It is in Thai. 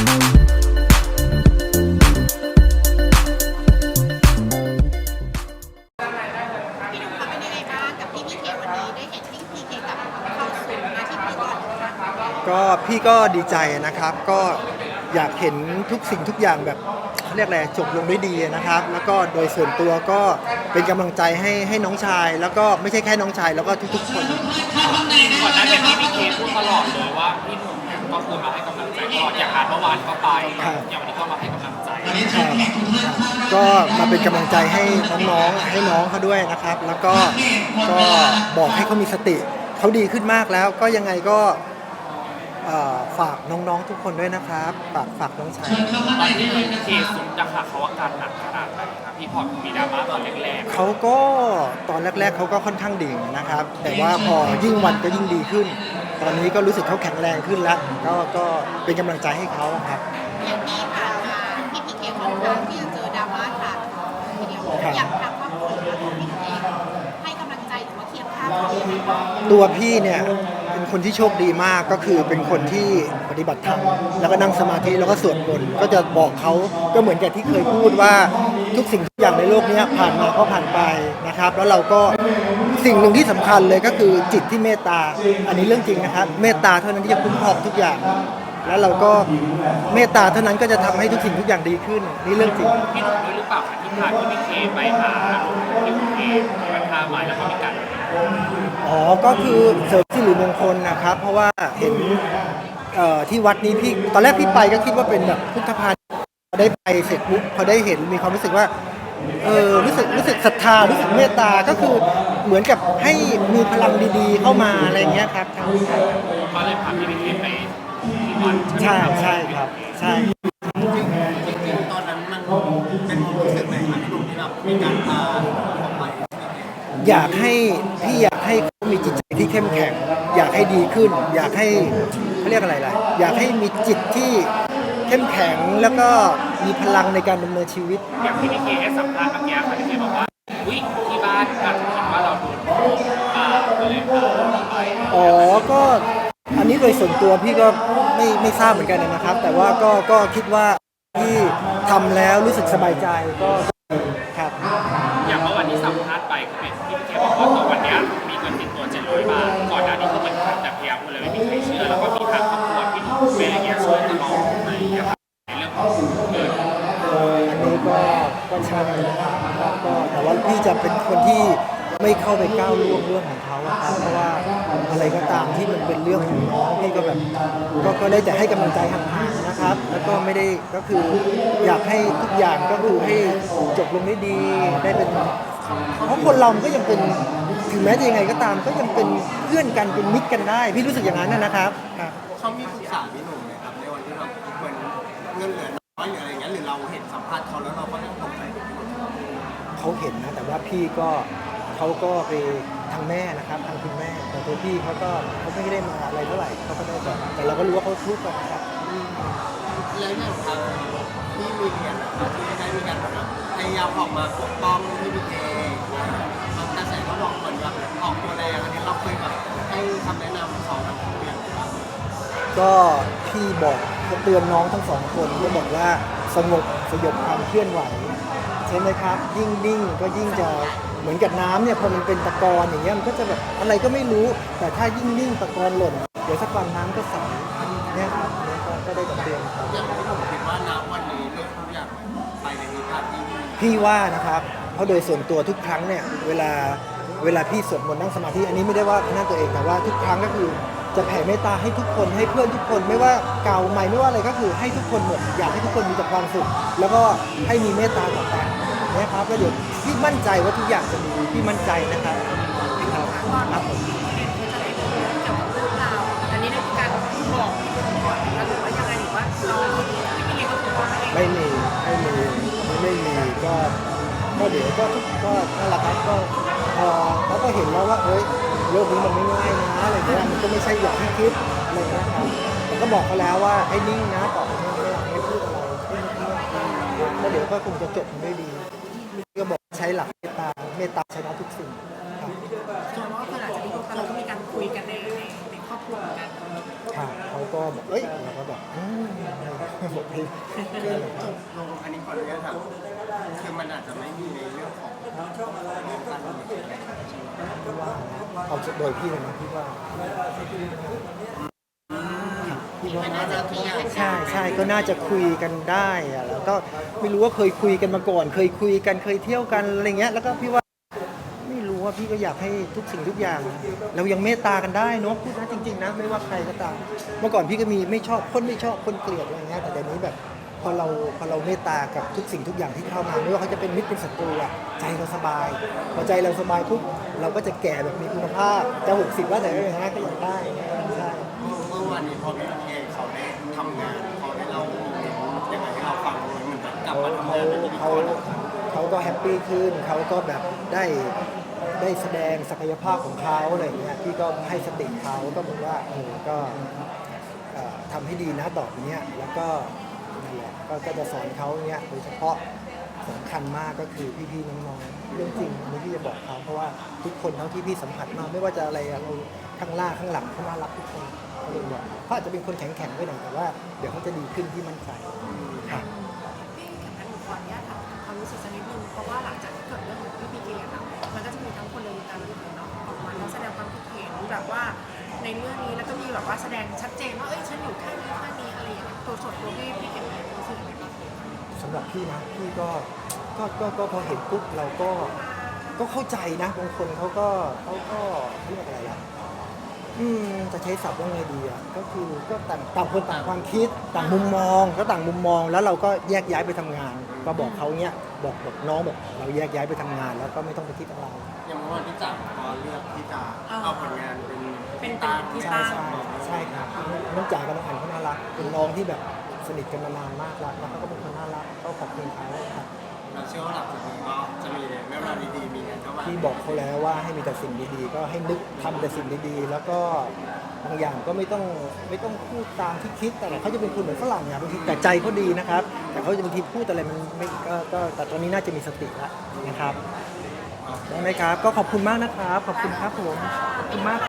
กับพี่พีเควันนี้ได้เห็นพี่พีเคกลับเข้าสู่หน้าที่พิธีกรอีกครั้งก็พี่ก็ดีใจนะครับ ก็อยากเห็นทุกสิ่งทุกอย่างแบบเขาเรียกอะไรจบลงด้วยดีนะครับ แล้วก็โดยส่วนตัวก็เป็นกำลังใจให้ให้น้องชาย แล้วก็ไม่ใช่แค่น้องชายแล้วก็ทุกๆคนก่อนหน้านี้พี่เคพูดตลอดเลยว่าพี่หนุ่มเนี่ย ก็คือมาให้กำลังใจตลอดอย่างงานเมื่อวานก็ไปครับอย่างวันนี้ก็มาให้กำลังใจครับก็มาเป็นกำลังใจให้น้องๆให้น้องเขาด้วยนะครับ แล้วก็ก็บอกให้เขามีสติเขาดีขึ้นมากแล้วก็ยังไงก็เอ่อฝากน้องๆทุกคนด้วยนะครับฝากฝากน้องชายตอนที่พี่เคซุดจะค่ะเขาอาการหนักขนาดไหนครับพี่พอมีดราม่าตอนแรกเขาก็ตอนแรกๆเขาก็ค่อนข้างดิ่งนะครับ แต่ว่าพอยิ่งวันก็ยิ่งดีขึ้น ตอนนี้ก็รู้สึกเขาแข็งแรงขึ้นแล้ว ก็ก็เป็นกำลังใจให้เขาครับ อย่างที่ผ่านมาพี่พีเคค่อนข้างที่จะเจอดราม่าถาโถมทีเดียวครับอยากทางครอบครัวของพี่เองให้กำลังใจหรือว่าเคียงข้างเขายังไงบ้างตัวพี่เนี่ย เป็นคนที่โชคดีมากก็คือเป็นคนที่ปฏิบัติธรรมแล้วก็นั่งสมาธิแล้วก็สวดมนต์ก็จะบอกเขาก็เหมือนกับที่เคยพูดว่าทุกสิ่งทุกอย่างในโลกนี้ผ่านมาก็ผ่านไปนะครับ แล้วเราก็สิ่งหนึ่งที่สำคัญเลยก็คือจิตที่เมตตา อันนี้เรื่องจริงนะครับ เมตตาเท่านั้นที่จะคุ้มครองทุกอย่าง แล้วเราก็เมตตาเท่านั้นก็จะทำให้ทุกสิ่งทุกอย่างดีขึ้น นี่เรื่องจริงๆพี่หนุ่มรู้หรือเปล่าที่ผ่านที่พี่เคไปหาพี่เคมีปัญหาหม่แล้วก็มีการ อ๋อ ก็คือเสริมสิริมงคลนะครับ เพราะว่าเห็นเอ่อที่วัดนี้พี่ตอนแรกพี่ไปก็คิดว่าเป็นแบบพุทธพาณิชย์พอได้ไปเสร็จปุ๊บพอได้เห็นมีความรู้สึกว่าเออรู้สึกรู้สึกศรัทธารู้สึกเมตตาก็คือเหมือนกับให้มีพลังดีๆ เข้ามาอะไรอย่างเงี้ยครับก็เลยพาพี่เคไปที่วัดใช่ใช่ครับใช่จริงๆตอนนั้นมันเป็นความรู้สึกไหนครับพี่หนุ่มที่แบบมีการพา ออกไปอยากให้พี่อยากให้เขามีจิตใจที่เข้มแข็ง อยากให้ดีขึ้น อยากให้เขาเรียกอะไรล่ะอยากให้มีจิตที่เข้มแข็งแล้วก็มีพลังในการดำเนินชีวิต อย่างที่พี่เคให้สัมภาษณ์เมื่อกี้ค่ะพี่เคบอกว่าอุ้ยที่บ้านอาจจะคิดว่าเราโดนอ่าก็เลยพาไปอ๋อก็อันนี้โดยส่วนตัวพี่ก็ไม่ไม่ทราบเหมือนกันนะครับ แต่ว่าก็ก็คิดว่าที่ทำแล้วรู้สึกสบายใจก็ครับ ใช่นะครับก็แต่ว่าพี่จะเป็นคนที่ไม่เข้าไปก้าวล่วงเรื่องของเขาอะครับเพราะว่าอะไรก็ตามที่มันเป็นเรื่องของน้องพี่ก็แบบก็ก็ได้แต่ให้กำลังใจห่างๆนะครับ แล้วก็ไม่ได้ก็คืออยากให้ทุกอย่างก็คือให้จบลงได้ดีได้เป็นเพราะคนเรามันก็ยังเป็นถึงแม้จะยังไงก็ตามก็ยังเป็นเพื่อนกันเป็นมิตรกันได้ พี่รู้สึกอย่างนั้นนะนะครับครับ แต่ว่าพี่ก็เขาก็ไปทางแม่นะครับทางคุณแม่ แต่ตัวพี่เขาก็เขาไม่ได้มาอะไรเท่าไหร่เขาก็ได้แต่แต่เราก็รู้ว่าเขาทุกข์กันนะครับแล้วอย่างทางที่มีเรียนนะครับที่ได้มีการแบบพยายามออกมาปกป้องพี่พีเคบางกระแสก็บอกเหมือนแบบออกตัวแรงอันนี้เราเคยแบบให้คำแนะนำเขาแบบเปลี่ยนบ้างก็พี่บอกเตือนน้องทั้งสองคนก็บอกว่าสงบสยบความเคลื่อนไหว ใช่ไหมครับ ยิ่งนิ่งก็ยิ่งจะเหมือนกับน้ำเนี่ยพอมันเป็นตะกอนอย่างเงี้ยมันก็จะแบบอะไรก็ไม่รู้ แต่ถ้ายิ่งนิ่งตะกอนหล่น เดี๋ยวสักวันน้ำก็ใสเนี่ยครับเนี่ยก็ก็ได้แต่เตือนเขาอย่างที่ผมคิดว่าณวันนี้เรื่องทุกอย่างไปในทิศทางที่ดีพี่ว่านะครับ เพราะโดยส่วนตัวทุกครั้งเนี่ยเวลาเวลาพี่สวดมนต์นั่งสมาธิอันนี้ไม่ได้ว่านั่นตัวเองแต่ว่าทุกครั้งก็คือจะแผ่เมตตาให้ทุกคนให้เพื่อนทุกคนไม่ว่าเก่าใหม่ไม่ว่าอะไรก็คือให้ทุกคนหมดอยากให้ทุกคนมีแต่ความสุข แล้วก็ให้มีเมตตาต่อกัน นะครับก็เดี๋ยวพี่มั่นใจว่าทุกอย่างจะดีพี่มั่นใจนะครับครับครับผมเกี่ยวกับเรื่องราวอันนี้ได้มีการบอกพี่หนุ่มก่อนไหมคะหรือว่ายังไงหรือว่าเราพี่พีเคก็คือว่าให้ไม่มีไม่มีไม่มีก็ก็เดี๋ยวก็ทุกก็นั่นแหละครับก็พอเขาก็เห็นแล้วว่าเฮ้ยโลกนี้มันไม่ง่ายนะอะไรเงี้ยมันก็ไม่ใช่อย่างที่คิดอะไรเงี้ยครับแต่ก็บอกเขาแล้วว่าให้นิ่งนะต่อไปนี้ไม่อยากให้พูดอะไรให้นิ่งๆแล้วเดี๋ยวก็คงจะจบมันด้ว ยดีก็บอกใช้หลักเมตตาเมตตาชนะทุกสิ่งครับส่วนว่าคนอาจจะมีเราก็มีการคุยกันในในในครอบครัวเหมือนกันค่ะเขาก็บอกเอ้ยเราก็แบบอืมหกปีคือจบลงอันนี้ขออนุญาตถามคือมันอาจจะไม่มีในเรื่องของการเมืองอะไรใช่ไหมพี่ว่านะเอาโดยพี่เลยนะพี่ว่า ใช่ใช่ก็น่าจะคุยกันได้อะแล้วก็ไม่รู้ว่าเคยคุยกันมาก่อน เคยคุยกันเคยเที่ยวกันอะไรเงี้ยแล้วก็พี่ว่าไม่รู้ว่าพี่ก็อยากให้ทุกสิ่งทุกอย่าง เรายังเมตตากันได้เนาะพูดนะจริง ๆ นะไม่ว่าใครก็ตามเมื่อก่อนพี่ก็มีไม่ชอบคนไม่ชอบคนเกลียดอะไรเงี้ยแต่เดี๋ยวนี้แบบพอเราพอเราเมตตากับทุกสิ่งทุกอย่างที่เข้ามาไม่ว่าเขาจะเป็นมิตรเป็นศัตรูอะใจเราสบายพอใจเราสบายปุ๊บเราก็จะแก่แบบมีคุณภาพจะหกสิบแล้วแต่ไม่ฮะก็อยากได้ใช่ วันนี้พอพี่เคเขาได้ทำงานเขาได้เล่าโมเมนต์ยังไงให้เราฟังเลยเหมือนแบบกลับเขามาทำเขางานเป็นพิธีกเขารเขาก็แฮปปี้ขึ้นเขาก็แบบได้ได้แสดงศักยภาพของเขาอะไรอย่างเงี้ยพี่ก็ให้สติเขาก็บอกว่าเออก็เอ่อทำให้ดีนะต่อไปเนี้ยแล้วก็นั่นแหละก็ก็จะสอนเขาเนี้ยโดยเฉพาะสำคัญมากก็คือพี่ๆน้องๆเรื่องจริงอันนี้พี่จะบอกเขาเพราะว่าทุกคนเท่าที่พี่สัมผัสมาไม่ว่าจะอะไรอะเราข้างล่างข้างหลังเขาน่ารักทุกคน เขาเลยบอกเขาอาจจะเป็นคนแข็งๆไปหน่อยแต่ว่าเดี๋ยวเขาจะดีขึ้นที่มั่นใจครับ พี่แข่งขันหนูขออนุญาตถามความรู้สึกสักนิดนึงเพราะว่าหลังจากที่เกิดเรื่องของพี่พีเคอะค่ะมันก็จะมีทั้งคนในวงการบันเทิงเนาะออกมาแล้วแสดงความคิดเห็นแบบว่าในเรื่องนี้แล้วก็มีแบบว่าแสดงชัดเจนว่าเอ้ยฉันอยู่แค่นี้แค่นี้อะไรอย่างเงี้ยตัวส่วนตัวพี่พี่เก่งเนี่ยรู้สึกยังไงบ้างสำหรับพี่นะพี่ก็ก็ก็ก็พอเห็นปุ๊บเราก็ก็เข้าใจนะบางคนเขาก็เขาก็เรียกอะไรล่ะ อืมจะใช้ศัพท์ว่าไงดีอะก็คือก็ต่างต่างคนต่างความคิดต่างมุมมองก็ต่างมุมมอง แล้วเราก็แยกย้ายไปทำงาน ก็บอกเขาเนี้ยบอกบอกน้องบอกเราแยกย้ายไปทำงาน แล้วก็ไม่ต้องไปคิดอะไร อย่างเมื่อวันที่จับก็เลือกที่จะเอาผลงานเป็นเป็นตาเป็นที่ใช่ตั้ง ใช่ใช่ครับน้องจ๋ากับน้องอันเขาน่ารักเป็นน้องที่แบบสนิทกันมานานมากแล้วแล้วเขาก็เป็นคนน่ารักก็ขอบคุณเขาครับ เราเชื่อว่าหลังจากนี้ก็จะมีเรื่องราวดีๆมีงานเข้ามาที่บอกเขาแล้วว่าให้มีแต่สิ่งดีๆ ก็ให้นึกทำแต่สิ่งดีๆ แล้วก็บางอย่างก็ไม่ต้องไม่ต้องพูดตามที่คิดแต่เขาจะเป็นคนเหมือนฝรั่งเนี่ยบางทีแต่ใจเขาดีนะครับ แต่เขาจะบางทีพูดอะไรมันไม่ก็ก็แต่ตอนนี้น่าจะมีสติแล้วนะครับได้ไหมครับ ก็ขอบคุณมากนะครับ ขอบคุณครับผมขอบคุณมาก